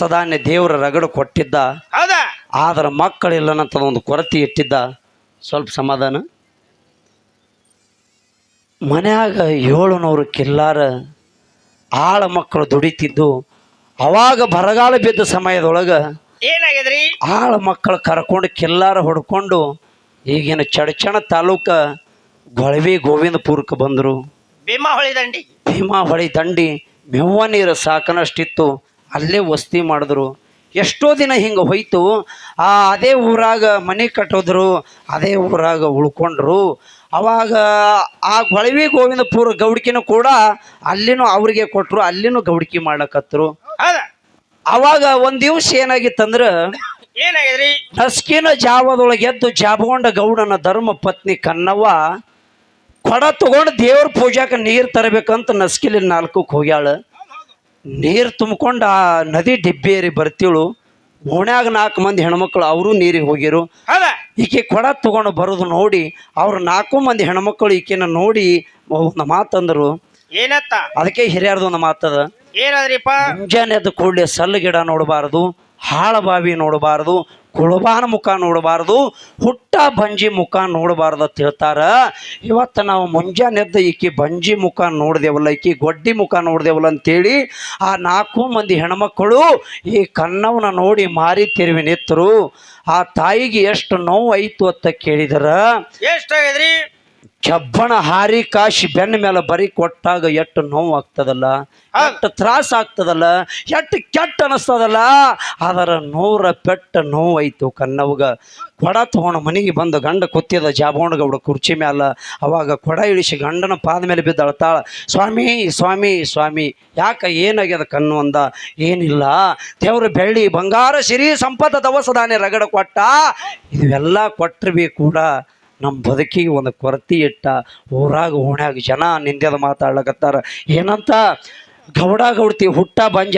ದವಸ ಧಾನ್ಯ ದೇವರ ರಗಡು ಕೊಟ್ಟಿದ್ದ. ಹೌದಾ? ಆದ್ರೆ ಮಕ್ಕಳಿಲ್ಲನಂತ ಒಂದು ಕೊರತೆ ಇಟ್ಟಿದ್ದ. ಸ್ವಲ್ಪ ಸಮಾಧಾನ. ಮನ್ಯಾಗ ಏಳುನೂರು ಕಿಲ್ಲಾರ ಆಳ ಮಕ್ಕಳು ದುಡಿತಿದ್ದು. ಅವಾಗ ಬರಗಾಲ ಬಿದ್ದ ಸಮಯದೊಳಗೆ ಏನಾಗಿದ್ರಿ ಆಳ ಮಕ್ಕಳು ಕರ್ಕೊಂಡು ಕಿಲ್ಲಾರ ಹೊಡ್ಕೊಂಡು ಈಗಿನ ಚಡಚಣ ತಾಲೂಕ ಗೊಳವಿ ಗೋವಿಂದಪುರಕ್ಕೆ ಬಂದರು. ಭೀಮಾ ಹೊಳಿ ದಂಡಿ. ಭೀಮಾ ಹೊಳಿ ದಂಡಿ ಮೆವ್ವ ನೀರು ಸಾಕನಷ್ಟಿತ್ತು. ಅಲ್ಲೇ ವಸ್ತಿ ಮಾಡಿದ್ರು. ಎಷ್ಟೋ ದಿನ ಹಿಂಗೆ ಹೋಯ್ತು. ಆ ಅದೇ ಊರಾಗ ಮನೆ ಕಟ್ಟೋದ್ರು ಅದೇ ಊರಾಗ ಉಳ್ಕೊಂಡ್ರು. ಅವಾಗ ಆ ಗೊಳವಿ ಗೋವಿಂದಪುರ ಗೌಡ್ಕಿನೂ ಕೂಡ ಅಲ್ಲಿನೂ ಅವ್ರಿಗೆ ಕೊಟ್ಟರು ಅಲ್ಲಿನೂ ಗೌಡ್ಕಿ ಮಾಡ್ಲಕತ್ತರು ಅವಾಗ ಒಂದು ದಿವಸ ಏನಾಗಿತ್ತಂದ್ರೆ ಏನಾಗಿದ್ರಿ? ನಸ್ಕಿನ ಜಾವದೊಳಗೆ ಎದ್ದು ಜಾಬಗೊಂಡ ಗೌಡನ ಧರ್ಮ ಪತ್ನಿ ಕನ್ನವ್ವ ಕೊಡ ತಗೊಂಡು ದೇವ್ರ ಪೂಜಾಕ ನೀರು ತರಬೇಕಂತ ನಸ್ಕಿಲಿ ನಾಲ್ಕಕ್ಕೆ ಹೋಗ್ಯಾಳ. ನೀರು ತುಂಬ್ಕೊಂಡು ಆ ನದಿ ಡಿಬ್ಬೇರಿ ಬರ್ತೀಳು ಓಣ್ಯಾಗ ನಾಲ್ಕು ಮಂದಿ ಹೆಣ್ಮಕ್ಳು ಅವರು ನೀರಿಗೆ ಹೋಗಿರು. ಈಕೆ ಕೊಡ ತಗೊಂಡು ಬರೋದು ನೋಡಿ ಅವ್ರ ನಾಲ್ಕು ಮಂದಿ ಹೆಣ್ಮಕ್ಳು ಈಕೆನ ನೋಡಿ ಒಂದು ಮಾತಂದರು ಏನತ್ತ? ಅದಕ್ಕೆ ಹಿರಿಯರ್ದು ಒಂದು ಮಾತದ ಏನಾದ್ರಿಪ್ಪ? ಮುಂಜಾನೆ ಎದ್ದ ಕೂಡಲೇ ಸಲ್ಲು ಗಿಡ ನೋಡಬಾರದು ಹಾಳ ನೋಡಬಾರ್ದು, ಕುಳಬಾನ ಮುಖ ನೋಡಬಾರದು, ಹುಟ್ಟ ಬಂಜಿ ಮುಖ ನೋಡಬಾರ್ದು ಅಂತ ಹೇಳ್ತಾರ. ಇವತ್ತು ನಾವು ಮುಂಜಾನೆ ಎದ್ದು ಈಕಿ ಬಂಜಿ ಮುಖ ನೋಡ್ದೇವಲ್ಲ, ಈಕಿ ಗೊಡ್ಡಿ ಮುಖ ನೋಡ್ದೇವಲ್ಲ ಅಂತೇಳಿ ಆ ನಾಲ್ಕು ಮಂದಿ ಹೆಣ್ಮಕ್ಕಳು ಈ ಕನ್ನವನ ನೋಡಿ ಮಾರಿ ತಿರುವಿ ನಿತ್ತರು ಆ ತಾಯಿಗೆ ಎಷ್ಟು ನೋವು ಐತು ಅಂತ ಕೇಳಿದರ. ಎಷ್ಟಾಗಿದ್ರಿ? ಕೆಬ್ಬಣ ಹಾರಿ ಕಾಶಿ ಬೆನ್ನ ಮೇಲೆ ಬರಿ ಕೊಟ್ಟಾಗ ಎಷ್ಟು ನೋವು ಆಗ್ತದಲ್ಲ ಎಷ್ಟು ತ್ರಾಸ ಆಗ್ತದಲ್ಲ ಎಷ್ಟು ಕೆಟ್ಟ ಅನಿಸ್ತದಲ್ಲ ಅದರ ನೂರ ಪೆಟ್ಟ ನೋವು ಆಯ್ತು ಕನ್ನವ್ಗ ಕೊಡ ತಗೊಂಡ ಮನೆಗೆ ಬಂದು ಗಂಡ ಕುತ್ತಿದ ಅವಡ ಕುರ್ಚಿ ಮ್ಯಾಲ ಅವಾಗ ಕೊಡ ಇಳಿಸಿ ಗಂಡನ ಪಾದ ಮೇಲೆ ಬಿದ್ದು ಅಳ್ತಾಳ ಸ್ವಾಮಿ ಸ್ವಾಮಿ ಸ್ವಾಮಿ ಯಾಕೆ ಏನಾಗ್ಯದ ಕಣ್ಣು ಅಂದ? ಏನಿಲ್ಲ ದೇವ್ರ ಬೆಳ್ಳಿ ಬಂಗಾರ ಸಿರಿ ಸಂಪದ ದವಸದಾನೆ ರಗಡ ಕೊಟ್ಟ ಇವೆಲ್ಲ ಕೊಟ್ಟರು ಕೂಡ ನಮ್ಮ ಬದುಕಿಗೆ ಒಂದು ಕೊರತೆ ಇಟ್ಟ ಊರಾಗ ಓಣ್ಯಾಗ ಜನ ನಿಂದ್ಯದ ಮಾತಾಡ್ಲಕತ್ತಾರ. ಏನಂತ? ಗೌಡ ಗೌಡ್ತಿ ಹುಟ್ಟ ಬಂಜ್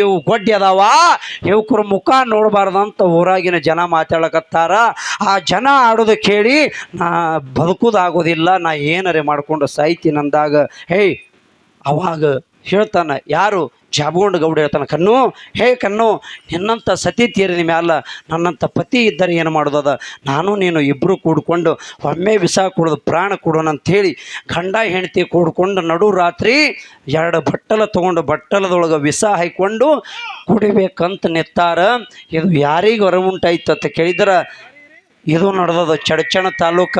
ಇವು ಗೊಡ್ಡಿ ಅದಾವ ಇವಕ್ರ ಮುಖ ನೋಡಬಾರ್ದಂತ ಊರಾಗಿನ ಜನ ಮಾತಾಡ್ಲಕತ್ತಾರ. ಆ ಜನ ಆಡೋದು ಕೇಳಿ ನಾ ಬದುಕೋದಾಗೋದಿಲ್ಲ, ನಾ ಏನರೆ ಮಾಡಿಕೊಂಡು ಸಾಯ್ತೀನಿ ಅಂದಾಗ, ಹೇಯ್, ಅವಾಗ ಹೇಳ್ತಾನೆ, ಯಾರು? ಜಾಬಗೊಂಡು ಗೌಡ ಹೇಳ್ತಾನೆ, ಕಣ್ಣು, ಹೇ ಕಣ್ಣು, ನಿನ್ನಂಥ ಸತಿ ತೀರಿದ ಮ್ಯಾಲ ನನ್ನಂಥ ಪತಿ ಇದ್ದರೆ ಏನು ಮಾಡೋದದ ನಾನು ನೀನು ಇಬ್ಬರು ಕೂಡಿಕೊಂಡು ಒಮ್ಮೆ ವಿಷ ಕುಡಿದು ಪ್ರಾಣ ಕೊಡೋಣ ಅಂಥೇಳಿ ಗಂಡ ಹೆಂಡತಿ ಕೂಡಿಕೊಂಡು ನಡು ರಾತ್ರಿ ಎರಡು ಬಟ್ಟಲ ತೊಗೊಂಡು ಬಟ್ಟಲದೊಳಗೆ ವಿಷ ಹಾಯ್ಕೊಂಡು ಕುಡಿಬೇಕಂತ ನಿತ್ತಾರ ಇದು ಯಾರಿಗೆ ಹೊರವುಂಟಾಯ್ತು ಅಂತ ಕೇಳಿದ್ರೆ ಇದು ನಡೆದದ ಚಡಚಣ ತಾಲೂಕ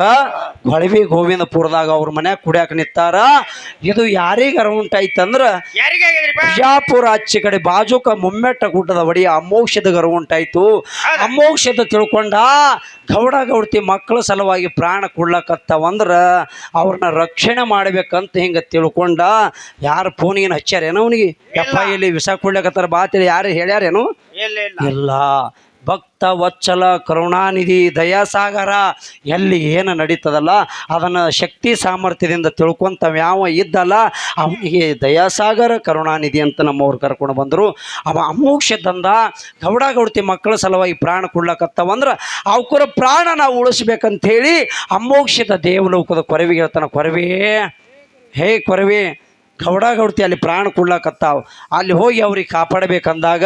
ಹೊಳವಿ ಗೋವಿಂದಪುರದಾಗ ಅವ್ರ ಮನ್ಯಾಗ ಕುಡಿಯಾಕ ನಿತ್ತಾರ ಇದು ಯಾರಿಗೆ ಅರವುಂಟಾಯ್ತಂದ್ರ ಯಾರಿಗಾಗಿದ್ರಿಪ್ಪ ಬಿಜಾಪುರ ಆಚೆ ಕಡೆ ಬಾಜುಕ ಮುಮ್ಮೆಟ್ಟ ಗುಡ್ಡದ ಒಡಿ ಅಮೋಕ್ಷದ ಅರವುಂಟಾಯ್ತು ಅಮೋಕ್ಷದ ತಿಳ್ಕೊಂಡ ಗೌಡ ಗೌಡತಿ ಮಕ್ಕಳ ಸಲುವಾಗಿ ಪ್ರಾಣ ಕೊಡ್ಲಕತ್ತವಂದ್ರ ಅವ್ರನ್ನ ರಕ್ಷಣೆ ಮಾಡ್ಬೇಕಂತ ಹಿಂಗ ತಿಳ್ಕೊಂಡ ಯಾರು ಫೋನಿಗೆ ಹಚ್ಚಾರೇನೋ ಅವನಿಗೆ? ಎಪ್ಪ ಇಲ್ಲಿ ವಿಷ ಕೊಡ್ಲಕತ್ತಾರ? ಬಾತಿಲಿ ಯಾರು ಹೇಳ್ಯಾರೇನು? ಇಲ್ಲ. ಭಕ್ತ ವತ್ಸಲ ಕರುಣಾನಿಧಿ, ದಯಾಸಾಗರ, ಎಲ್ಲಿ ಏನು ನಡೀತದಲ್ಲ, ಅದನ್ನು ಶಕ್ತಿ ಸಾಮರ್ಥ್ಯದಿಂದ ತಿಳ್ಕೊಂತವ ಯಾವ ಇದ್ದಲ್ಲ, ಅವನಿಗೆ ದಯಾಸಾಗರ, ಕರುಣಾನಿಧಿ ಅಂತ ನಮ್ಮವ್ರು ಕರ್ಕೊಂಡು ಬಂದರು. ಅವ ಅಮೋಕ್ಷದಂದ ಗೌಡ ಗೌಡತಿ ಮಕ್ಕಳ ಸಲುವಾಗಿ ಪ್ರಾಣ ಕೊಡ್ಲಕತ್ತವಂದ್ರೆ, ಅವಕರ ಪ್ರಾಣ ನಾವು ಉಳಿಸ್ಬೇಕಂಥೇಳಿ ಅಮೋಕ್ಷದ ದೇವಲೋಕದ ಕೊರವಿಗೆ ಹೇಳ್ತಾನೆ, ಕೊರವೇ, ಹೇ ಕೊರವೆ ಗೌಡ ಗೌಡ್ತಿ ಅಲ್ಲಿ ಪ್ರಾಣ ಕೊಡ್ಲಾಕತ್ತಾವ ಅಲ್ಲಿ ಹೋಗಿ ಅವ್ರಿಗೆ ಕಾಪಾಡಬೇಕಂದಾಗ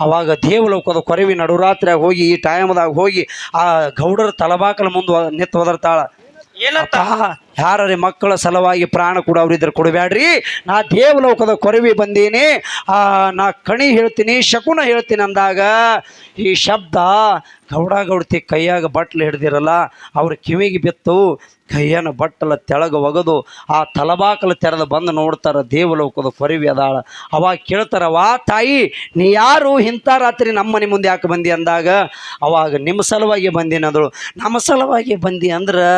ಅವಾಗ ದೇವಲೋಕದ ಕೊರವಿ ನಡುರಾತ್ರಿಯಾಗ ಹೋಗಿ ಈ ಟೈಮ್ದಾಗ ಹೋಗಿ ಆ ಗೌಡರ ತಲಬಾಕಲ ಮುಂದೆ ನಿಂತು ಒದರ್ತಾಳ. ಏನಂತ? ಯಾರೇ ಮಕ್ಕಳ ಸಲುವಾಗಿ ಪ್ರಾಣ ಕೂಡ ಕೊಡೋರಿದ್ರೆ ಕೊಡಬೇಡ್ರಿ. ನಾ ದೇವಲೋಕದ ಕೊರವಿ ಬಂದೀನಿ. ನಾ ಕಣಿ ಹೇಳ್ತೀನಿ, ಶಕುನ ಹೇಳ್ತೀನಿ ಅಂದಾಗ ಈ ಶಬ್ದ ಗೌಡ ಗೌಡತಿ ಕೈಯಾಗ ಬಟ್ಲು ಹಿಡ್ದಿರಲ್ಲ, ಅವ್ರ ಕಿವಿಗೆ ಬಿತ್ತು, ಕೈಯನ್ನು ಬಟ್ಟಲ ತೆಳಗ ಒಗದು, ಆ ತಲಬಾಕಲ ತೆರೆದು ಬಂದು ನೋಡ್ತಾರ ದೇವಲೋಕದ ಕೊರವಿ ಅದಾಳ. ಅವಾಗ ಕೇಳ್ತಾರ, ವಾ ತಾಯಿ, ನೀ ಯಾರು? ಇಂಥ ರಾತ್ರಿ ನಮ್ಮ ಮನೆ ಮುಂದೆ ಯಾಕೆ ಬಂದಿ? ಅಂದಾಗ, ಅವಾಗ ನಿಮ್ಮ ಸಲುವಾಗಿ ಬಂದಿನಂದಳು ನಮ್ಮ ಸಲುವಾಗಿ ಬಂದಿ ಅಂದ್ರೆ,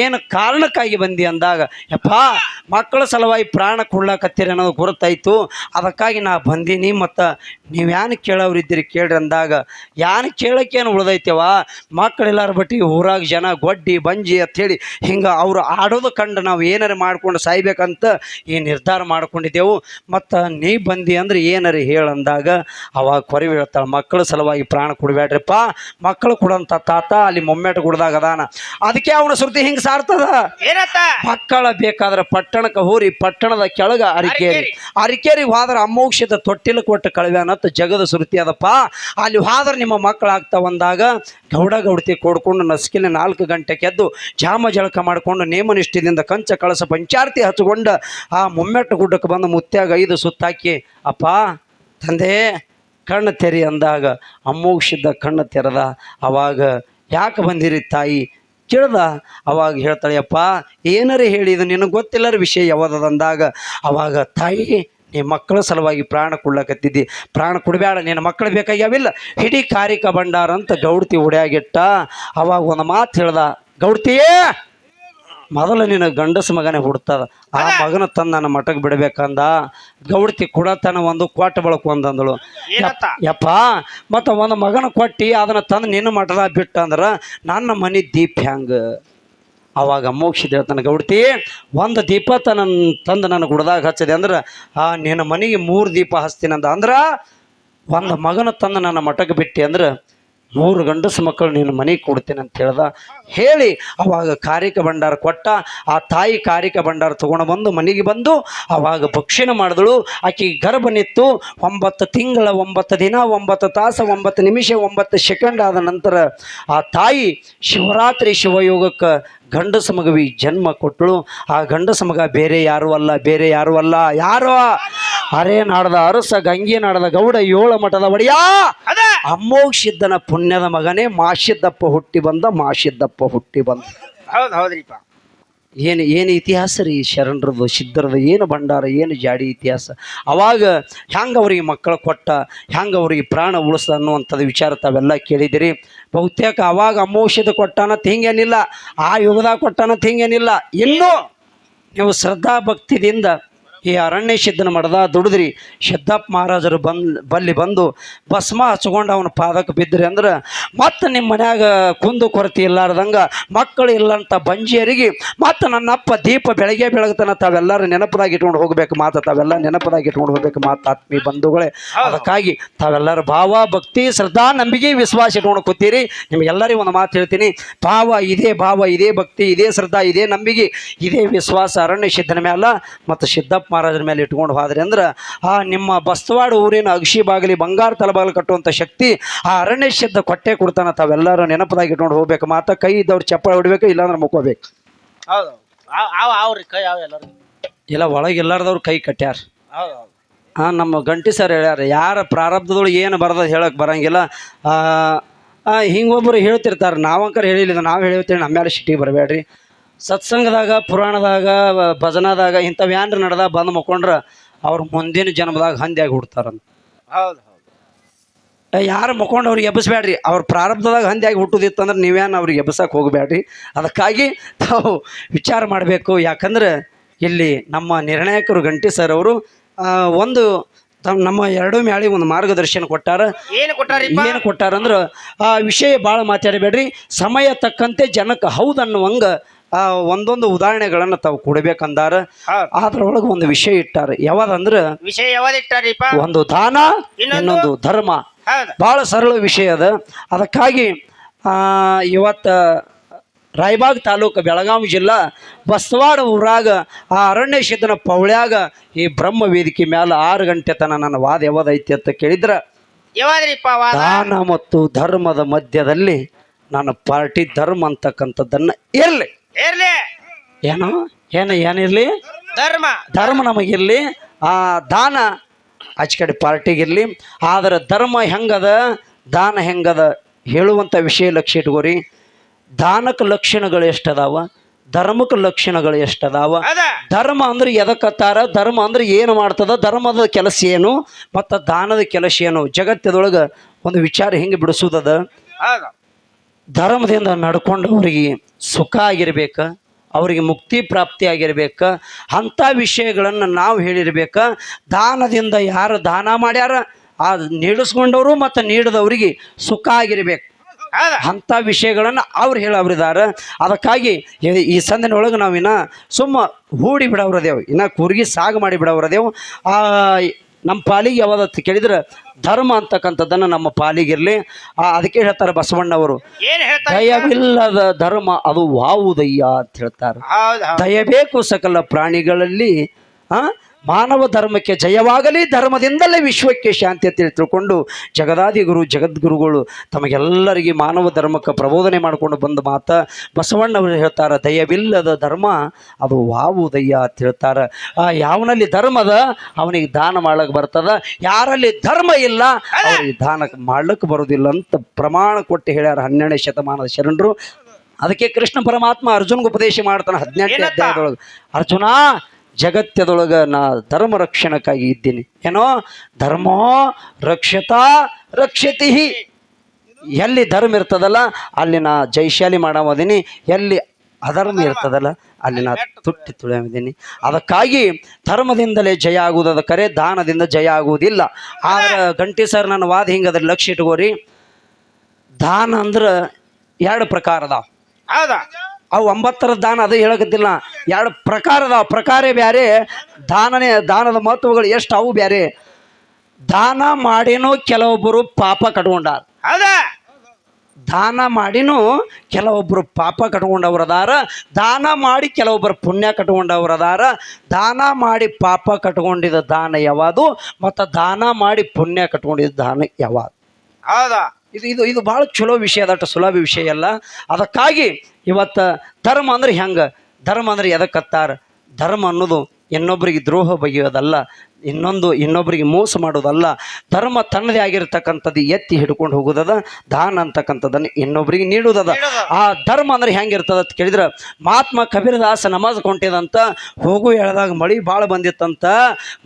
ಏನು ಕಾರಣಕ್ಕಾಗಿ ಬಂದಿ ಅಂದಾಗ, ಯಪ್ಪ, ಮಕ್ಕಳ ಸಲುವಾಗಿ ಪ್ರಾಣ ಕೊಡ್ಲಾಕತ್ತೀರಿ ಅನ್ನೋದು ಗೊತ್ತಾಯ್ತು ಅದಕ್ಕಾಗಿ ನಾ ಬಂದೀನಿ ಮತ್ತು ನೀವು ಯಾನು ಕೇಳೋರಿದ್ದೀರಿ ಕೇಳ್ರಿ ಅಂದಾಗ, ಯಾನು ಕೇಳೋಕ್ಕೇನು ಉಳ್ದೈತೆವ ಮಕ್ಕಳೆಲ್ಲಾರ ಬಟ್ಟಿ ಊರಾಗ ಜನ ಗೊಡ್ಡಿ, ಬಂಜಿ ಅಂಥೇಳಿ ಹಿಂಗೆ ಅವ್ರು ಆಡೋದು ಕಂಡು ನಾವು ಏನಾರ ಮಾಡ್ಕೊಂಡು ಸಾಯ್ಬೇಕಂತ ಈ ನಿರ್ಧಾರ ಮಾಡ್ಕೊಂಡಿದ್ದೆವು. ಮತ್ತು ನೀ ಬಂದಿ ಅಂದ್ರೆ ಏನಾರ ಹೇಳಂದಾಗ ಅವಾಗ ಕೊರವಿ ಹೇಳ್ತಾಳೆ, ಮಕ್ಕಳ ಸಲುವಾಗಿ ಪ್ರಾಣ ಕೊಡಬೇಡ್ರಿಪ್ಪ ಮಕ್ಕಳು ಕೊಡೋಂಥ ತಾತ ಅಲ್ಲಿ ಮೊಮ್ಮೆಟ್ ಕುಡ್ದಾಗ ಅದಾನ. ಅದಕ್ಕೆ ಅವನ ಸುದ್ದಿ ಹಿಂಗೆ ಸಾರ್ತದ? ಏನತ್ತ? ಮಕ್ಕಳ ಬೇಕಾದ್ರೆ ಪಟ್ಟಣಕ್ಕೆ ಹೋರಿ ಪಟ್ಟಣದ ಕೆಳಗ ಅರಿಕೇರಿ. ಅರಿಕೇರಿ. ಹೋದ್ರ ಅಮೋಕ್ಷದ ಕೊಟ್ಟು ಕಳವೆ ಕಳವ್ಯಾನತ್ ಜಗದ ಸುರುತಿ ಅದಪ್ಪ. ಅಲ್ಲಿ ಹೋದ್ರೆ ನಿಮ್ಮ ಮಕ್ಕಳಾಗ್ತಾ ಬಂದಾಗ ಗೌಡ ಗೌಡತಿ ಕೊಡ್ಕೊಂಡು ನಸ್ಕಿನ ನಾಲ್ಕು ಗಂಟೆಗೆ ಎದ್ದು ಜಾಮ ಜಳಕ ಮಾಡಿಕೊಂಡು ನೇಮನಿಷ್ಠದಿಂದ ಕಂಚ ಕಳಸ ಪಂಚಾರ್ತಿ ಹಚ್ಕೊಂಡು ಆ ಮುಮ್ಮೆಟ್ಟು ಗುಡ್ಡಕ್ಕೆ ಬಂದು ಮುತ್ಯಾಗ ಐದು ಸುತ್ತಾಕಿ ಅಪ್ಪ ತಂದೆ ಕಣ್ಣು ತೆರಿ ಅಂದಾಗ ಅಮೋಕ್ಷದ ಕಣ್ಣು ತೆರೆದ. ಅವಾಗ ಯಾಕೆ ಬಂದಿರಿ ತಾಯಿ? ಕೇಳ್ದ? ಅವಾಗ ಹೇಳ್ತಾಳೆ, ಅಪ್ಪ ಹೇಳಿದ ಹೇಳಿದು ನಿನಗೆ ಗೊತ್ತಿಲ್ಲರ ವಿಷಯ ಯಾವುದದ ಅಂದಾಗ? ಅವಾಗ, ತಾಯಿ, ನೀ ಮಕ್ಕಳ ಸಲುವಾಗಿ ಪ್ರಾಣ ಕೊಡ್ಲಕತ್ತಿದ್ದಿ ಪ್ರಾಣ ಕೊಡಬೇಡ ನಿನ್ನ ಮಕ್ಕಳು ಬೇಕಾಗ್ಯಾವಿಲ್ಲ. ಹಿಡೀ ಕಾರಿಕ ಭಂಡಾರ ಅಂತ ಗೌಡ್ತಿ ಉಡ್ಯಾಗಿಟ್ಟ ಅವಾಗ ಒಂದು ಮಾತು ಹೇಳ್ದ ಗೌಡ್ತಿಯೇ ಮೊದಲು ನಿನ್ನ ಗಂಡಸ ಮಗನೇ ಹುಡ್ತದ. ಆ ಮಗನ ತಂದು ನನ್ನ ಮಠಕ್ಕೆ ಬಿಡ್ಬೇಕಂದ. ಗೌಡ್ತಿ ತನ್ನ ಒಂದು ಕೊಟ್ಟ ಬಳಕು ಏನತ್ತ? ಯಪ್ಪ ಮತ್ತು ಒಂದು ಮಗನ ಕೊಟ್ಟು ಅದನ್ನ ತಂದು ನಿನ್ನ ಮಠದಾಗ ಬಿಟ್ಟು ಅಂದ್ರೆ ನನ್ನ ಮನೆ ದೀಪ ಹೆಂಗೆ ಅವಾಗ ಮೋಕ್ಷಿದ ಹೇಳ್ತಾನೆ ಗೌಡ್ತಿ ಒಂದು ದೀಪ ತನ್ನ ತಂದು ನನ್ನ ಗುಡ್ದಾಗ ಹಚ್ಚದೆ ಅಂದ್ರೆ ಆ ನಿನ್ನ ಮನೆಗೆ ಮೂರು ದೀಪ ಹಚ್ತೀನಂದ ಅಂದ್ರೆ ಒಂದು ಮಗನ ತಂದು ನನ್ನ ಮಠಕ್ಕೆ ಬಿಟ್ಟಿ ಅಂದ್ರೆ ಮೂರು ಗಂಡಸು ಮಕ್ಕಳು ನೀನು ಮನೆಗೆ ಕೊಡ್ತೀನಿ ಅಂತ ಹೇಳ್ದ. ಹೇಳಿ, ಅವಾಗ ಕಾರಿಕ ಭಂಡಾರ ಕೊಟ್ಟ, ಆ ತಾಯಿ ಕಾರಿಕ ಭಂಡಾರ ತಗೊಂಡು ಬಂದು ಮನೆಗೆ ಬಂದು ಅವಾಗ ಭಕ್ಷಣ ಮಾಡಿದಳು. ಆಕೆ ಗರ್ಭನಿತ್ತು. ಒಂಬತ್ತು ತಿಂಗಳ, ಒಂಬತ್ತು ದಿನ, ಒಂಬತ್ತು ತಾಸು, ಒಂಬತ್ತು ನಿಮಿಷ, ಒಂಬತ್ತು ಸೆಕೆಂಡ್ ಆದ ನಂತರ ಆ ತಾಯಿ ಶಿವರಾತ್ರಿ ಶಿವಯೋಗಕ್ಕೆ ಗಂಡಸ ಮಗವಿ ಜನ್ಮ ಕೊಟ್ಟಳು. ಆ ಗಂಡಸ ಮಗ ಬೇರೆ ಯಾರು ಅಲ್ಲ, ಬೇರೆ ಯಾರು ಅಲ್ಲ, ಯಾರು ಅರೇ ನಾಡದ ಅರಸ, ಗಂಗೆ ನಾಡದ ಗೌಡ, ಏಳು ಮಠದ ಒಡೆಯ. ಅದ ಅಮೋಕ್ಷಿದ್ದನ ಪುಣ್ಯದ ಮಗನೇ ಮಾಶಿದ್ದಪ್ಪ ಹುಟ್ಟಿ ಬಂದ ಮಾಶಿದ್ದಪ್ಪ ಹುಟ್ಟಿ ಬಂದ. ಹೌದು ಹೌದ್ರಿಪ್ಪ ಏನು ಏನು ಇತಿಹಾಸ ರೀ ಶರಣರದು ಸಿದ್ಧರದು ಏನು ಭಂಡಾರ ಏನು ಜಾಡಿ ಇತಿಹಾಸ? ಅವಾಗ ಹೆಂಗೆ ಅವ್ರಿಗೆ ಮಕ್ಕಳು ಕೊಟ್ಟ ಹೆಂಗೆ ಅವ್ರಿಗೆ ಪ್ರಾಣ ಉಳಿಸ್ದ ಅನ್ನುವಂಥದ್ದು ವಿಚಾರ ತಾವೆಲ್ಲ ಕೇಳಿದಿರಿ. ಬಹುತೇಕ ಅವಾಗ ಅಮೋಷದ ಕೊಟ್ಟಾನಂತ ಹಿಂಗೇನಿಲ್ಲ ಆ ಯುಗದಾಗ ಕೊಟ್ಟಾನಂತ ತಿಂಗೇನಿಲ್ಲ ಇನ್ನೂ ನೀವು ಶ್ರದ್ಧಾ ಭಕ್ತಿದಿಂದ ಈ ಅರಣ್ಯ ಸಿದ್ಧನ ಮಡದ ದುಡಿದ್ರಿ. ಸಿದ್ದಪ್ಪ ಮಹಾರಾಜರು ಬಂದ್ ಬಲ್ಲಿ ಬಂದು ಭಸ್ಮ ಹಚ್ಕೊಂಡು ಅವನ ಪಾದಕ್ಕೆ ಬಿದ್ದ್ರಿ ಅಂದ್ರೆ ಮತ್ತೆ ನಿಮ್ಮ ಮನ್ಯಾಗ ಕುಂದು ಕೊರತೆ ಇಲ್ಲಾರ್ದಂಗ ಮಕ್ಕಳು ಇಲ್ಲಂತ ಬಂಜಿಯರಿಗೆ ಮತ್ತೆ ನನ್ನಪ್ಪ ದೀಪ ಬೆಳಗ್ಗೆ ಬೆಳಗ್ತನ ತಾವೆಲ್ಲರೂ ನೆನಪದಾಗಿ ಇಟ್ಕೊಂಡು ಹೋಗ್ಬೇಕು ಮಾತು ತಾವೆಲ್ಲ ನೆನಪದಾಗಿ ಇಟ್ಕೊಂಡು ಹೋಗ್ಬೇಕು ಮಾತು ಆತ್ಮೀಯ ಬಂಧುಗಳೇ. ಅದಕ್ಕಾಗಿ ತಾವೆಲ್ಲರ ಭಾವ ಭಕ್ತಿ ಶ್ರದ್ಧಾ ನಂಬಿಕೆ ವಿಶ್ವಾಸ ಇಟ್ಕೊಂಡು ಕೂತೀರಿ. ನಿಮಗೆಲ್ಲರಿಗೂ ಒಂದು ಮಾತು ಹೇಳ್ತೀನಿ. ಭಾವ ಇದೇ ಭಾವ ಇದೇ ಭಕ್ತಿ ಇದೇ ಶ್ರದ್ಧಾ ಇದೇ ನಂಬಿಕೆ ಇದೇ ವಿಶ್ವಾಸ ಅರಣ್ಯ ಸಿದ್ಧನ ಮೇಲೆ ಮತ್ತು ಸಿದ್ದಪ್ಪ ಮಹಾರಾಜರ ಮೇಲೆ ಇಟ್ಕೊಂಡು ಹೋದ್ರಿ ಅಂದ್ರೆ ಆ ನಿಮ್ಮ ಬಸ್ತವಾಡ ಊರಿನ ಅಗಶಿ ಬಾಗಿಲಿ ಬಂಗಾರ ತಲಬಾಗಲು ಕಟ್ಟುವಂಥ ಶಕ್ತಿ ಆ ಅರಣ್ಯ ಸಿದ್ಧ ಕೊಟ್ಟೆ ಕೊಡ್ತಾನ ತಾವೆಲ್ಲರೂ ನೆನಪದಾಗಿ ಇಟ್ಕೊಂಡು ಹೋಗ್ಬೇಕು. ಮಾತ ಕೈ ಇದ್ದವ್ರು ಚಪ್ಪಳ ಹೊಡಿಬೇಕು ಇಲ್ಲಾಂದ್ರೆ ಮುಕ್ಕೋಬೇಕು. ಹೌದು ಅವ್ರಿ ಕೈ ಯಾವ ಎಲ್ಲರೂ. ಇಲ್ಲ ಒಳಗೆ ಎಲ್ಲಾರ್ದವ್ರು ಕೈ ಕಟ್ಟ್ಯಾರ. ಹೌದು ಹೌದು. ಹಾಂ ನಮ್ಮ ಗಂಟಿ ಸರ್ ಹೇಳ್ಯಾರ ಯಾರ ಪ್ರಾರಬ್ಧದೊಳಗೆ ಏನು ಬರೋದು ಹೇಳಕ್ಕೆ ಬರಂಗಿಲ್ಲ. ಹಿಂಗೊಬ್ಬರು ಹೇಳ್ತಿರ್ತಾರೆ ನಾವಂಕರ್ ಹೇಳಿಲ್ಲ ನಾವು ಹೇಳ್ತೀವಿ ನಮ್ಮ ಮೇಲೆ ಸಿಟಿಗೆ ಬರಬೇಡ್ರಿ ಸತ್ಸಂಗದಾಗ ಪುರಾಣದಾಗ ಭಜನಾದಾಗ ಇಂಥವು ಏನ್ರ ನಡೆದ ಬಂದು ಮಕ್ಕೊಂಡ್ರೆ ಅವ್ರ ಮುಂದಿನ ಜನ್ಮದಾಗ ಹಂದಿಯಾಗಿ ಹುಡ್ತಾರಂತ ಹೌದು ಹೌದು. ಯಾರು ಮಕ್ಕೊಂಡು ಅವ್ರಿಗೆ ಎಬ್ಬಿಸ್ಬೇಡ್ರಿ ಅವ್ರ ಪ್ರಾರಂಭದಾಗ ಹಂದಿಯಾಗಿ ಹುಟ್ಟುದಿತ್ತಂದ್ರೆ ನೀವೇನು ಅವ್ರಿಗೆ ಎಬ್ಬಿಸಕ್ಕೆ ಹೋಗಬೇಡ್ರಿ ಅದಕ್ಕಾಗಿ ತಾವು ವಿಚಾರ ಮಾಡಬೇಕು. ಯಾಕಂದ್ರೆ ಇಲ್ಲಿ ನಮ್ಮ ನಿರ್ಣಾಯಕರು ಗಂಟಿ ಸರ್ ಅವರು ಒಂದು ತಮ್ಮ ನಮ್ಮ ಎರಡೂ ಮ್ಯಾಳಿ ಒಂದು ಮಾರ್ಗದರ್ಶನ ಕೊಟ್ಟಾರ. ಏನು ಕೊಟ್ಟಾರ ಏನು ಕೊಟ್ಟಾರಂದ್ರೆ ಆ ವಿಷಯ ಭಾಳ ಮಾತಾಡಬೇಡ್ರಿ. ಸಮಯ ತಕ್ಕಂತೆ ಜನಕ್ಕೆ ಹೌದು ಅನ್ನುವಂಗೆ ಆ ಒಂದೊಂದು ಉದಾಹರಣೆಗಳನ್ನ ತಾವು ಕೊಡಬೇಕಂದಾರ. ಅದ್ರೊಳಗೆ ಒಂದು ವಿಷಯ ಇಟ್ಟಾರ. ಯಾವ್ದಂದ್ರ ವಿಷಯ ಯಾವ್ದು ಇಟ್ಟಾರಿಪ್ಪ? ಒಂದು ದಾನ ಇನ್ನೊಂದು? ಧರ್ಮ. ಬಹಳ ಸರಳ ವಿಷಯ ಅದ. ಅದಕ್ಕಾಗಿ ಆ, ಇವತ್ತು ರಾಯಬಾಗ್ ತಾಲೂಕು ಬೆಳಗಾವಿ ಜಿಲ್ಲಾ ಬಸವಾಡ ಊರಾಗ ಆ ಅರಣ್ಯ ಸಿದ್ಧನ ಪೌಳ್ಯಾಗ ಈ ಬ್ರಹ್ಮ ವೇದಿಕೆ ಮ್ಯಾಲ ಆರು ಗಂಟೆ ತನ ನನ್ನ ವಾದ ಯಾವ್ದೈತಿ ಅಂತ ಕೇಳಿದ್ರೆ ದಾನ ಮತ್ತು ಧರ್ಮದ ಮಧ್ಯದಲ್ಲಿ ನಾನು ಪಾರ್ಟಿ ಧರ್ಮ ಅಂತಕ್ಕಂಥದ್ದನ್ನು ಇರಲಿ. ಇರ್ಲಿ. ಏನು? ಏನು ಏನಿರಲಿ ಧರ್ಮ. ಧರ್ಮ ನಮಗಿರಲಿ. ಆ ದಾನ ಆಚೆ ಕಡೆ ಪಾರ್ಟಿಗಿರಲಿ. ಆದರೆ ಧರ್ಮ ಹೆಂಗದ? ದಾನ ಹೆಂಗದ? ಹೇಳುವಂಥ ವಿಷಯ ಲಕ್ಷ್ಯ ಇಟ್ಕೋರಿ. ದಾನಕ್ಕೆ ಲಕ್ಷಣಗಳು ಎಷ್ಟದಾವ? ಧರ್ಮಕ್ಕೆ ಲಕ್ಷಣಗಳು ಎಷ್ಟದಾವ? ಧರ್ಮ ಅಂದ್ರೆ ಎದಕ್ಕತ್ತಾರ ಧರ್ಮ ಅಂದ್ರೆ ಏನು ಮಾಡ್ತದ? ಧರ್ಮದ ಕೆಲಸ ಏನು? ಮತ್ತು ದಾನದ ಕೆಲಸ ಏನು? ಜಗತ್ತದೊಳಗೆ ಒಂದು ವಿಚಾರ ಹೆಂಗೆ ಬಿಡಿಸೋದದ? ಧರ್ಮದಿಂದ ನಡ್ಕೊಂಡು ಅವ್ರಿಗೆ ಸುಖ ಆಗಿರ್ಬೇಕು ಅವರಿಗೆ ಮುಕ್ತಿ ಪ್ರಾಪ್ತಿ ಆಗಿರ್ಬೇಕು ಅಂಥ ವಿಷಯಗಳನ್ನು ನಾವು ಹೇಳಿರ್ಬೇಕು. ದಾನದಿಂದ ಯಾರು ದಾನ ಮಾಡ್ಯಾರ ಆ ನೀಡಿಸ್ಕೊಂಡವರು ಮತ್ತು ನೀಡಿದವರಿಗೆ ಸುಖ ಆಗಿರ್ಬೇಕು. ಅಂತ ಅಂಥ ವಿಷಯಗಳನ್ನು ಅವ್ರು ಹೇಳವ್ರಿದ್ದಾರೆ ಅದಕ್ಕಾಗಿ ಈ- ಸಂದಿನೊಳಗೆ ನಾವು ಇನ್ನು ಸುಮ್ಮ ಹೂಡಿ ಬಿಡವ್ರದೇವು ಇನ್ನು ಕುರ್ಗಿ ಸಾಗು ಮಾಡಿ ಬಿಡವ್ರದೇವು. ಆ ನಮ್ಮ ಪಾಲಿಗೆ ಯಾವ್ದತ್ತು ಕೇಳಿದ್ರೆ ಧರ್ಮ ಅಂತಕ್ಕಂಥದ್ದನ್ನು ನಮ್ಮ ಪಾಲಿಗಿರಲಿ ಅದಕ್ಕೆ ಹೇಳ್ತಾರೆ ಬಸವಣ್ಣವರು. ದಯವಿಲ್ಲದ ಧರ್ಮ ಅದು ವಾವುದಯ್ಯ ಅಂತ ಹೇಳ್ತಾರೆ. ದಯಬೇಕು ಸಕಲ ಪ್ರಾಣಿಗಳಲ್ಲಿ ಆ ಮಾನವ ಧರ್ಮಕ್ಕೆ ಜಯವಾಗಲಿ ಧರ್ಮದಿಂದಲೇ ವಿಶ್ವಕ್ಕೆ ಶಾಂತಿ ಅಂತೇಳಿ ತಿಳ್ಕೊಂಡು ಜಗದಾದಿ ಗುರು ಜಗದ್ಗುರುಗಳು ತಮಗೆಲ್ಲರಿಗೆ ಮಾನವ ಧರ್ಮಕ್ಕೆ ಪ್ರಬೋಧನೆ ಮಾಡಿಕೊಂಡು ಬಂದ ಮಾತ ಬಸವಣ್ಣವರು ಹೇಳ್ತಾರೆ ದಯವಿಲ್ಲದ ಧರ್ಮ ಅದು ವಾವು ವಾವುದಯ್ಯ ಅಂತ ಹೇಳ್ತಾರೆ. ಆ ಯಾವನಲ್ಲಿ ಧರ್ಮದ ಅವನಿಗೆ ದಾನ ಮಾಡ್ಲಿಕ್ಕೆ ಬರ್ತದ. ಯಾರಲ್ಲಿ ಧರ್ಮ ಇಲ್ಲ ಅವನಿಗೆ ದಾನ ಮಾಡ್ಲಿಕ್ಕೆ ಬರೋದಿಲ್ಲ ಅಂತ ಪ್ರಮಾಣ ಕೊಟ್ಟು ಹೇಳ್ಯಾರ ಹನ್ನೆರಡನೇ ಶತಮಾನದ ಶರಣರು. ಅದಕ್ಕೆ ಕೃಷ್ಣ ಪರಮಾತ್ಮ ಅರ್ಜುನ್ಗೆ ಉಪದೇಶ ಮಾಡ್ತಾನೆ ಹದಿನೆಂಟನೇ ಅಧ್ಯಾಯದೊಳಗೆ. ಅರ್ಜುನ ಜಗತ್ಯದೊಳಗ ನಾ ಧರ್ಮ ರಕ್ಷಣಕ್ಕಾಗಿ ಇದ್ದೀನಿ. ಏನೋ? ಧರ್ಮೋ ರಕ್ಷತಾ ರಕ್ಷತಿ. ಎಲ್ಲಿ ಧರ್ಮ ಇರ್ತದಲ್ಲ, ಅಲ್ಲಿ ನಾ ಜೈಶಾಲಿ ಮಾಡಾಮದೀನಿ. ಎಲ್ಲಿ ಅಧರ್ಮ ಇರ್ತದಲ್ಲ, ಅಲ್ಲಿ ನಾ ತುಟ್ಟಿ ತುಳಿಯಮಿದ್ದೀನಿ ಅದಕ್ಕಾಗಿ ಧರ್ಮದಿಂದಲೇ ಜಯ ಆಗುವುದದ ಕರೆ ದಾನದಿಂದ ಜಯ ಆಗುವುದಿಲ್ಲ. ಆದ್ರೆ ಗಂಟಿ ಸರ್, ನನ್ನ ವಾದ ಹಿಂಗದ್ರ ಲಕ್ಷ್ಯ ಇಟ್ಕೋರಿ. ದಾನ ಅಂದ್ರೆ ಎರಡು ಪ್ರಕಾರದ ಹೌದಾ? ಅವು ಒಂಬತ್ತರ ದಾನ ಅದೇ ಹೇಳಕತ್ತಿಲ್ಲ. ಎರಡು ಪ್ರಕಾರದ ಪ್ರಕಾರ ಬ್ಯಾರೆ ದಾನನೇ ದಾನದ ಮಹತ್ವಗಳು ಎಷ್ಟು ಅವು ಬ್ಯಾರೆ. ದಾನ ಮಾಡಿನೂ ಕೆಲವೊಬ್ಬರು ಪಾಪ ಕಟ್ಕೊಂಡಾರ. ಹೌದಾ? ದಾನ ಮಾಡಿನೂ ಕೆಲವೊಬ್ಬರು ಪಾಪ ಕಟ್ಕೊಂಡವ್ರು ಅದಾರ ದಾನ ಮಾಡಿ ಕೆಲವೊಬ್ಬರು ಪುಣ್ಯ ಕಟ್ಕೊಂಡವ್ರು ಅದಾರ ದಾನ ಮಾಡಿ ಪಾಪ ಕಟ್ಕೊಂಡಿದ್ದ ದಾನ ಯಾವುದು? ಮತ್ತು ದಾನ ಮಾಡಿ ಪುಣ್ಯ ಕಟ್ಕೊಂಡಿದ್ದ ದಾನ ಯಾವಾದು? ಹೌದಾ? ಇದು ಇದು ಇದು ಭಾಳ ಚಲೋ ವಿಷಯ ಅದಟ್ಟು ಸುಲಭ ವಿಷಯ ಅಲ್ಲ ಅದಕ್ಕಾಗಿ ಇವತ್ತು ಧರ್ಮ ಅಂದ್ರೆ ಹೆಂಗೆ? ಧರ್ಮ ಅಂದ್ರೆ ಎದಕ್ಕತ್ತಾರ ಧರ್ಮ ಅನ್ನೋದು ಇನ್ನೊಬ್ಬರಿಗೆ ದ್ರೋಹ ಬಗೆಯೋದಲ್ಲ. ಇನ್ನೊಂದು ಇನ್ನೊಬ್ಬರಿಗೆ ಮೋಸ ಮಾಡೋದಲ್ಲ ಧರ್ಮ ತನ್ನದೇ ಆಗಿರ್ತಕ್ಕಂಥದ್ದು ಎತ್ತಿ ಹಿಡ್ಕೊಂಡು ಹೋಗೋದದ ದಾನ ಅಂತಕ್ಕಂಥದ್ದನ್ನು ಇನ್ನೊಬ್ಬರಿಗೆ ನೀಡುವುದದ ಆ ಧರ್ಮ ಅಂದ್ರೆ ಹೆಂಗಿರ್ತದ ಅಂತ ಕೇಳಿದ್ರೆ ಮಹಾತ್ಮ ಕಬೀರದಾಸ ನಮಾಜ್ ಕೊಂಟಿದಂತ ಹೋಗು ಹೇಳ್ದಾಗ ಮಳೆ ಭಾಳ ಬಂದಿತ್ತಂತ.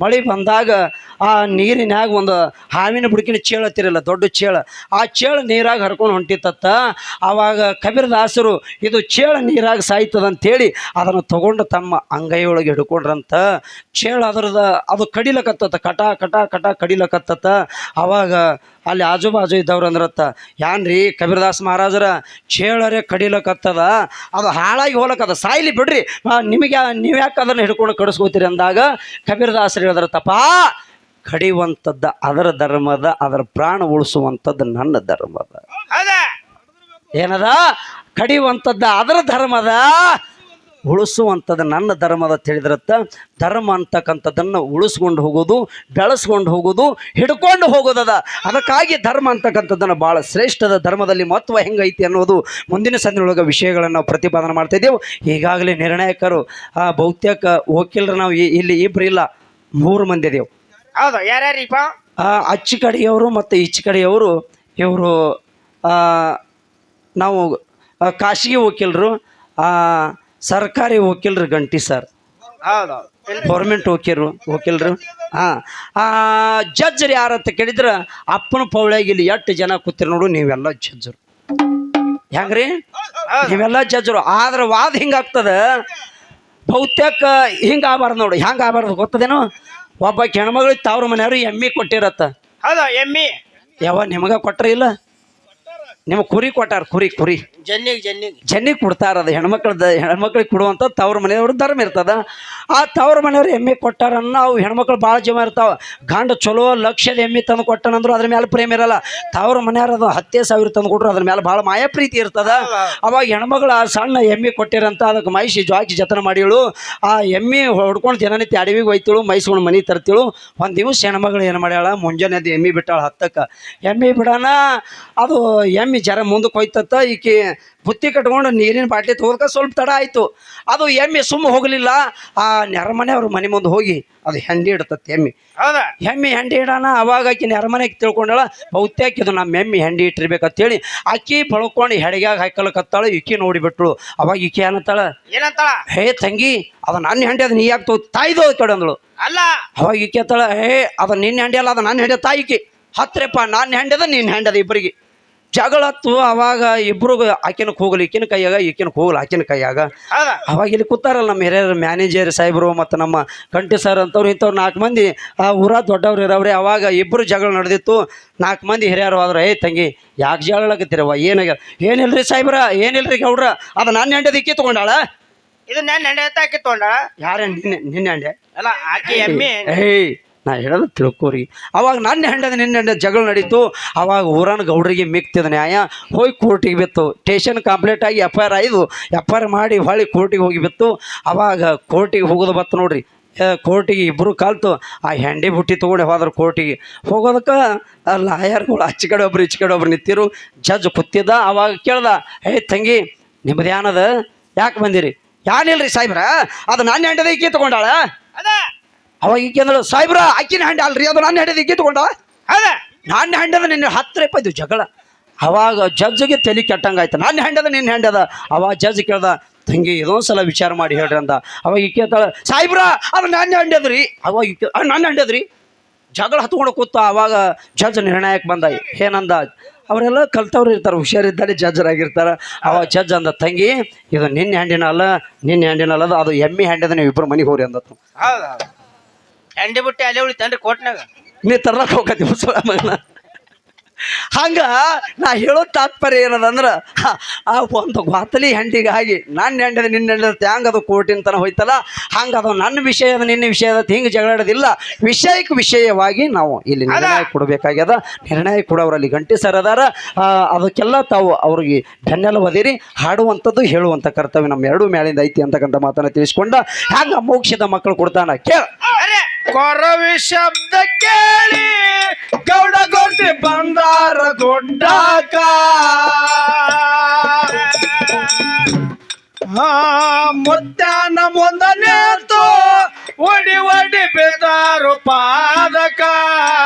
ಮಳೆ ಬಂದಾಗ ಆ ನೀರಿನಾಗ ಒಂದು ಹಾವಿನ ಬುಡಕಿನ ಚೇಳ ಹತ್ತಿರಲ್ಲ ದೊಡ್ಡ ಚೇಳ ಆ ಚೇಳ ನೀರಾಗ ಹರ್ಕೊಂಡು ಹೊಂಟಿತ್ತತ್ತ ಆವಾಗ ಕಬೀರದಾಸರು ಇದು ಚೇಳ ನೀರಾಗ ಸಾಯ್ತದಂತೇಳಿ ಅದನ್ನು ತಗೊಂಡು ತಮ್ಮ ಅಂಗೈಯೊಳಗೆ ಹಿಡ್ಕೊಂಡ್ರಂತ. ಚೇಳ ಅದರದ ಅದು ಕಡಿಲಕತ್ತತ್ತ ಕಟ ಕಟ ಕಟ ಕಡಿಲಕತ್ತತ ಅವಾಗ ಅಲ್ಲಿ ಆಜು ಬಾಜು ಇದ್ದವ್ರು ಅಂದ್ರತ್ತ ಯಾನ್ರಿ ಕಬೀರದಾಸ್ ಮಹಾರಾಜರ ಚೇಳರೆ ಕಡಿಲಕತ್ತದ? ಅದು ಹಾಳಾಗಿ ಹೋಲಕ್ಕದ ಸಾಯ್ಲಿ ಬಿಡ್ರಿ. ನಿಮಗೆ ನೀವು ಯಾಕೆ ಅದನ್ನು ಹಿಡ್ಕೊಂಡು ಕಡಿಸ್ಕೋತೀರಿ? ಅಂದಾಗ ಕಬೀರದಾಸರು ಹೇಳಿದ್ರತ್ತಪ್ಪ ಕಡಿಯುವಂಥದ್ದು ಅದರ ಧರ್ಮದ ಅದರ ಪ್ರಾಣ ಉಳಿಸುವಂಥದ್ದು ನನ್ನ ಧರ್ಮದ. ಏನದ? ಕಡಿಯುವಂಥದ್ದು ಅದರ ಧರ್ಮದ ಉಳಿಸುವಂಥದ್ದು ನನ್ನ ಧರ್ಮದ ತಿಳಿದಿರುತ್ತೆ ಧರ್ಮ ಅಂತಕ್ಕಂಥದ್ದನ್ನು ಉಳಿಸ್ಕೊಂಡು ಹೋಗೋದು ಬೆಳೆಸ್ಕೊಂಡು ಹೋಗೋದು ಹಿಡ್ಕೊಂಡು ಹೋಗೋದದ ಅದಕ್ಕಾಗಿ ಧರ್ಮ ಅಂತಕ್ಕಂಥದ್ದನ್ನು ಭಾಳ ಶ್ರೇಷ್ಠದ ಧರ್ಮದಲ್ಲಿ ಮಹತ್ವ ಹೆಂಗೈತಿ ಅನ್ನೋದು ಮುಂದಿನ ಸಂದಿನೊಳಗೆ ವಿಷಯಗಳನ್ನು ನಾವು ಪ್ರತಿಪಾದನೆ ಮಾಡ್ತಿದ್ದೇವೆ ಈಗಾಗಲೇ ನಿರ್ಣಾಯಕರು ಆ ಬಹುತೇಕ ವಕೀಲರು ನಾವು ಇಲ್ಲಿ ಇಬ್ರು ಇಲ್ಲ ಮೂರು ಮಂದಿ ಇದೇವು ಹೌದು ಯಾರ್ಯಾರೀಪ ಅಚ್ಚು ಕಡೆಯವರು ಮತ್ತು ಈಚು ಕಡೆಯವರು ಇವರು ನಾವು ಖಾಸಗಿ ವಕೀಲರು ಆ, ಸರ್ಕಾರಿ ವಕೀಲರು ಗಂಟಿ ಸರ್. ಹೌದು ಗೌರ್ಮೆಂಟ್ ವಕೀಲರು ವಕೀಲರು. ಹಾಂ. ಜಡ್ಜರು ಯಾರಂತ ಕೇಳಿದ್ರೆ ಅಪ್ಪನ ಪೌಳ್ಯಾಗ ಇಲ್ಲಿ ಎಷ್ಟು ಜನ ಕೂತಿರಿ ನೋಡು ನೀವೆಲ್ಲ ಜಡ್ಜರು ಹೆಂಗ್ರಿ? ನೀವೆಲ್ಲ ಜಡ್ಜರು ಆದ್ರೆ ವಾದ ಹಿಂಗಾಗ್ತದ ಬಹುತೇಕ ಹಿಂಗೆ ಆಗಬಾರ್ದು ನೋಡು. ಹೆಂಗೆ ಆಗಬಾರ್ದು ಗೊತ್ತದೇನು? ಒಬ್ಬ ಹೆಣ್ಮಗಳಿಗೆ ತವ್ರ ಮನೆಯವರು ಎಮ್ಮಿ ಕೊಟ್ಟಿರತ್ತ. ಎಮ್ಮಿ ಯಾವ ನಿಮಗ ಕೊಟ್ಟರೆ ಇಲ್ಲ? ನಿಮಗೆ ಕುರಿ ಕೊಟ್ಟಾರ ಕುರಿ ಕುರಿ. ಜನ್ನಿಗೆ ಜನ್ನಿಗೆ ಜನ್ನಿಗೆ ಕೊಡ್ತಾರ ಅದು ಹೆಣ್ಮಕ್ಳದ ಹೆಣ್ಮಕ್ಳಿಗೆ ಕೊಡುವಂಥ ತವ್ರ ಮನೆಯವ್ರ ಧರ್ಮ ಇರ್ತದ. ಆ ತವ್ರ ಮನೆಯವ್ರು ಎಮ್ಮೆ ಕೊಟ್ಟಾರನ್ನ ಅವು ಹೆಣ್ಮಕ್ಳು ಭಾಳ ಜಮ ಇರ್ತಾವ. ಗಂಡ ಚಲೋ ಲಕ್ಷದ ಎಮ್ಮೆ ತಂದು ಕೊಟ್ಟನಂದ್ರು ಅದ್ರ ಮೇಲೆ ಪ್ರೇಮ ಇರಲ್ಲ. ತವ್ರ ಮನೆಯವ್ರು ಅದು ಹತ್ತೇ ಸಾವಿರ ತಂದು ಕೊಟ್ರು ಅದ್ರ ಮೇಲೆ ಭಾಳ ಮಾಯ ಪ್ರೀತಿ ಇರ್ತದ. ಅವಾಗ ಹೆಣ್ಮಗಳು ಆ ಸಣ್ಣ ಎಮ್ಮೆ ಕೊಟ್ಟಿರಂತ ಅದಕ್ಕೆ ಮೈಸಿ ಜಾಕಿ ಜತನ ಮಾಡಿಳು. ಆ ಎಮ್ಮೆ ಹೊಡ್ಕೊಂಡು ದಿನನಿತ್ಯ ಅಡವಿಗೆ ಒಯ್ತಿಳು ಮೈಸೂರು ಮನೆ ತರ್ತಿಳು. ಒಂದು ದಿವಸ ಹೆಣ್ಮಗಳು ಏನು ಮಾಡ್ಯಾಳ? ಮುಂಜಾನೆ ಅದು ಎಮ್ಮೆ ಬಿಟ್ಟಾಳ ಹತ್ತಕ್ಕೆ. ಎಮ್ಮೆ ಬಿಡೋಣ ಅದು ಎಮ್ಮೆ ಜರ ಮುಂದಕ್ಕೆ ಹೋಯ್ತತ್ತ. ಈಕೆ ಬುತ್ತಿ ಕಟ್ಕೊಂಡು ನೀರಿನ ಬಾಟ್ಲಿ ತೋರ್ಕ ಸ್ವಲ್ಪ ತಡ ಆಯಿತು. ಅದು ಎಮ್ಮೆ ಸುಮ್ಮ ಹೋಗಲಿಲ್ಲ. ಆ ನೆರಮನೆ ನೆರಮನೆಯವ್ರ ಮನೆ ಮುಂದೆ ಹೋಗಿ ಅದು ಹೆಂಡಿ ಇಡ್ತತ್ತೆ ಎಮ್ಮೆ. ಹೌದಾ? ಎಮ್ಮೆ ಹೆಂಡಿ ಇಡೋಣ ಅವಾಗ ಆಕಿ ನೆರಮನೆಗೆ ತಿಳ್ಕೊಂಡಳ ಬಹುತೇಕ ಇದು ನಮ್ಮ ಎಮ್ಮೆ ಹೆಂಡಿ ಇಟ್ಟಿರ್ಬೇಕಂತೇಳಿ ಆಕಿ ಬಳ್ಕೊಂಡು ಹೆಡಿಗ್ಯಾಗ ಹಾಕಲಕತ್ತಾಳು ಈಕಿ ನೋಡಿಬಿಟ್ಳು. ಅವಾಗ ಈಕೆ ಏನತ್ತಾಳ ಏನಂತಾಳ? ಹೇ ತಂಗಿ ಅದು ನನ್ನ ಹೆಂಡಿ ಅದು ನೀ ಯಾಕೆ ತೋ ತಾಯ್ದು ಕಡೆ ಅಂದಳು. ಅಲ್ಲ? ಅವಾಗ ಈಕೆ ಅತ್ತಾಳ ಹೇ ಅದು ನಿನ್ನ ಹೆಂಡಿ ಅಲ್ಲ ಅದು ನನ್ನ ಹೆಂಡಿ ತಾಯಿಕಿ. ಹತ್ರಪ್ಪ ನಾನು ಹೆಂಡದ ನೀನು ಹೆಂಡದ ಇಬ್ಬರಿಗೆ ಜಗಳ ಹತ್ತು ಅವಾಗ ಇಬ್ರು ಆಕಿನ ಹೋಗಲಿ ಈಕಿನ ಕೈಯಾಗ ಈಕಿನ ಹೋಗಲಿ ಆಕಿನ ಕೈಯಾಗ. ಅವಾಗ ಇಲ್ಲಿ ಕೂತಾರಲ್ಲ ನಮ್ಮ ಹಿರಿಯರು ಮ್ಯಾನೇಜರ್ ಸಾಹೇಬರು ಮತ್ತು ನಮ್ಮ ಕಂಟಿ ಸರ್ ಅಂತವ್ರು ಇಂಥವ್ರು ನಾಲ್ಕು ಮಂದಿ ಆ ಊರ ದೊಡ್ಡವ್ರು ಇರೋವ್ರೆ ಅವಾಗ ಇಬ್ಬರು ಜಗಳ ನಡೆದಿತ್ತು. ನಾಲ್ಕು ಮಂದಿ ಹಿರಿಯರು ಆದ್ರೆ ಏ ತಂಗಿ ಯಾಕೆ ಜಗಳಾಗತ್ತಿರವ ಏನಾಗ ಏನಿಲ್ರಿ ಸಾಹೇಬ್ರ ಏನಿಲ್ರಿ ಗೌಡ್ರ? ಅದು ನನ್ನ ಹೆಂಡದ ಇಕ್ಕಿ ತೊಗೊಂಡಾಳ? ಇದು ನನ್ನ ಹೆಂಡೆ ಆಕಿ ತೊಗೊಂಡಾಳ? ಯಾರು ನಿನ್ನೆ ನಿನ್ನೆ ಹಂಡೆ ಅಲ್ಲ ಆಕಿ ಎಮ್ಮೆ. ಏಯ್ ನಾ ಹೇಳೋದು ತಿಳ್ಕೋರಿ. ಅವಾಗ ನನ್ನ ಹೆಂಡದ ನಿನ್ನ ಹೆಂಡ ಜಗಳ ನಡೀತು, ಅವಾಗ ಊರನ ಗೌಡ್ರಿಗೆ ಮಿಕ್ತಿದ ನ್ಯಾಯ. ಹೋಗಿ ಕೋರ್ಟಿಗೆ ಬಿತ್ತು. ಸ್ಟೇಷನ್ ಕಂಪ್ಲೀಟ್ ಆಗಿ ಎಫ್ ಐ ಆರ್ ಆಯ್ದು ಎಫ್ ಐ ಆರ್ ಮಾಡಿ ಹೊಳ್ಳಿ ಕೋರ್ಟಿಗೆ ಹೋಗಿ ಬಿತ್ತು. ಅವಾಗ ಕೋರ್ಟಿಗೆ ಹೋಗೋದು ಬತ್ತು ನೋಡ್ರಿ. ಕೋರ್ಟಿಗೆ ಇಬ್ಬರು ಕಲ್ತು. ಆ ಹೆಂಡಿ ಬುಟ್ಟಿ ತೊಗೊಂಡು ಹೋದ್ರು ಕೋರ್ಟಿಗೆ ಹೋಗೋದಕ್ಕೆ ಲಾಯರ್ಗಳು ಆಚೆ ಕಡೆ ಒಬ್ರು ಈಚೆ ಕಡೆ ಒಬ್ರು ನಿಂತಿರು. ಜಡ್ಜ್ ಕೂತಿದ್ದ, ಅವಾಗ ಕೇಳ್ದ, ಏ ತಂಗಿ ನಿಮ್ಮದು ಏನದ ಯಾಕೆ ಬಂದಿರಿ? ಯಾನಿಲ್ರಿ ಸಾಹೇಬ್ರ. ಅದು ನಾನು ಹೆಂಡದ ಈಕೆ ತಗೊಂಡಾಳ. ಅವಾಗ ಈಗ ಅಂದಳು ಸಾಹೇಬ್ರ ಆಕಿನ ಹ್ಯಾಂಡ್ ಅಲ್ರಿ ಅದು ನನ್ನ ಹೆಂಡದ ಈಕಿ ತಗೊಂಡ ಅದ ನನ್ನ ಹೆಂಡದ ನಿನ್ನ ಹತ್ತು ರೂಪಾಯಿದು ಜಗಳ. ಅವಾಗ ಜಜ್ಜಿಗೆ ತಲೆ ಕೆಟ್ಟಂಗಾಯ್ತು ನನ್ನ ಹೆಂಡದ ನಿನ್ನ ಹೆಂಡದ. ಅವಾಗ ಜಜ್ ಕೇಳ್ದ ತಂಗಿ ಇದೊಂದು ಸಲ ವಿಚಾರ ಮಾಡಿ ಹೇಳ್ರಿ ಅಂದ ಅವಾಗ ಈ ಕೇಳ್ತಾಳ ಸಾಹೇಬ್ರ ಅದು ನನ್ನ ಹೆಂಡದ್ರಿ ಅವಾಗ ಈಕೆ ನನ್ನ ನನ್ನ ಹೆಂಡದ್ರಿ ಜಗಳ ಹತ್ಕೊಂಡು ಕೂತ ಅವಾಗ ಜಜ್ ನಿರ್ಣಯಕ್ಕೆ ಬಂದ ಏನಂದ? ಅವರೆಲ್ಲ ಕಲ್ತವ್ರು ಇರ್ತಾರೆ ಹುಷಾರಿದ್ದಾರೆ ಜಜ್ಜರಾಗಿರ್ತಾರೆ. ಅವಾಗ ಜಜ್ ಅಂದ ತಂಗಿ ಇದು ನಿನ್ನ ಹ್ಯಾಂಡಿನ ಅಲ್ಲ ನಿನ್ನ ಹ್ಯಾಂಡಿನ ಅಲ್ಲ ಅದು ಎಮ್ಮೆ ಹ್ಯಾಂಡದ ನೀವು ಇಬ್ಬರು ಮನೆಗೆ ಹೋರಿ ಅಂದತ್ತು. ಹೆಂಡಿ ಬಿಟ್ಟು ಅಲ್ಲೇ ಉಳಿತೇನ್ರಿ ಕೋಟ್ನಾಗ? ನೀ ತರ್ಲಕ್ಕೆ ಹೋಗತಿ ಮಗನ. ಹಂಗ ನಾ ಹೇಳೋ ತಾತ್ಪರ್ಯ ಏನದಂದ್ರ ಆ ಒಂದು ಗಾತಲಿ ಹೆಂಡಿಗಾಗಿ ನನ್ನ ಹೆಂಡದ ನಿನ್ನ ಹೆಂಡದ ಹ್ಯಾಂಗ ಅದು ಕೋಟಿನ ತನ ಹೋಯ್ತಲ್ಲ ಹಂಗ ಅದು ನನ್ನ ವಿಷಯದ ನಿನ್ನ ವಿಷಯದ ಹಿಂಗೆ ಜಗಳಾಡೋದಿಲ್ಲ ವಿಷಯಕ್ಕೆ ವಿಷಯವಾಗಿ ನಾವು ಇಲ್ಲಿ ನಿರ್ಣಯ ಕೊಡಬೇಕಾಗ್ಯದ. ನಿರ್ಣಯ ಕೊಡೋರಲ್ಲಿ ಗಂಟಿ ಸರ್ ಅದಾರ. ಅದಕ್ಕೆಲ್ಲ ತಾವು ಅವ್ರಿಗೆ ಧನ್ಯಲ ಒದಿರಿ ಹಾಡುವಂಥದ್ದು ಹೇಳುವಂಥ ಕರ್ತವ್ಯ ನಮ್ಮ ಎರಡು ಮೇಲಿಂದ ಐತಿ ಅಂತಕ್ಕಂಥ ಮಾತನ್ನ ತಿಳಿಸ್ಕೊಂಡ ಹ್ಯಾಂಗ ಮೋಕ್ಷದ ಮಕ್ಕಳು ಕೊಡ್ತಾನ ಕೇಳ. ಕೊರವಿ ಶಬ್ದ ಕೇಳಿ ಗೌಡ ಕೊಟ್ಟಿ ಬಂದಾರ ದೊಡ್ಡಾಕ. ಮಧ್ಯಾಹ್ನ ಮುಂದ ನಿಂತು ಒಡಿ ಒಡಿ ಬೇದಾರು ಪಾದಕ.